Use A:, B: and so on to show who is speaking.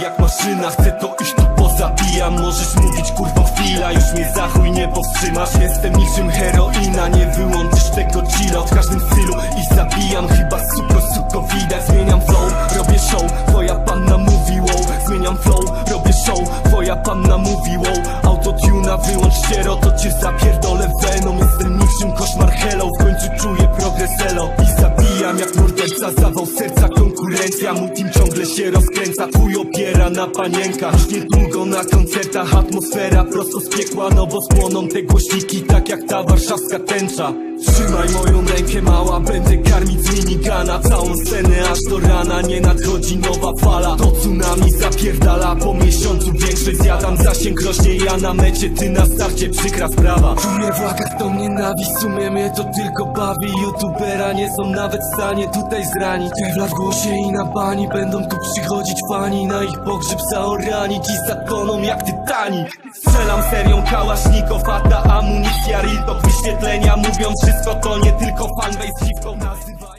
A: Jak maszyna, chcę to iść tu pozabijam Możesz mówić kurwo chwila, już mnie za chuj nie powstrzymasz. Jestem niczym heroina, nie wyłączysz tego chilla. W każdym stylu i zabijam, chyba suko, suko widać. Zmieniam flow, robię show, twoja panna mówi Zmieniam flow, robię show, twoja panna mówi wow. Autotuna, wyłącz ściero, to cię zapierdolę venom. Jestem niczym koszmar hello, w końcu czuję progres elo. I zabijam jak morderca, zawał serca konkurencja. Mój team ciągle się rozkręca, twój opiera na panienkach niedługo na koncertach atmosfera prosto z piekła. No bo spłoną te głośniki tak jak ta warszawska tęcza. Trzymaj moją rękę mała, będę karmić z minigana. Całą scenę aż do rana, nie nadchodzi nowa fala po miesiącu większość zjadam Zasięg rośnie, ja na mecie, ty na starcie, przykra sprawa. Czuję w łakach tą nienawiść, sumie mnie to tylko bawi. Youtubera nie są nawet w stanie tutaj zranić. Kevlar w głosie i na bani, będą tu przychodzić fani. Na ich pogrzeb zaoranić i zakoną jak tytani Strzelam serią kałasznikow, a amunicja Riltok Wyświetlenia mówią wszystko, to nie tylko fanbase dziwką nazy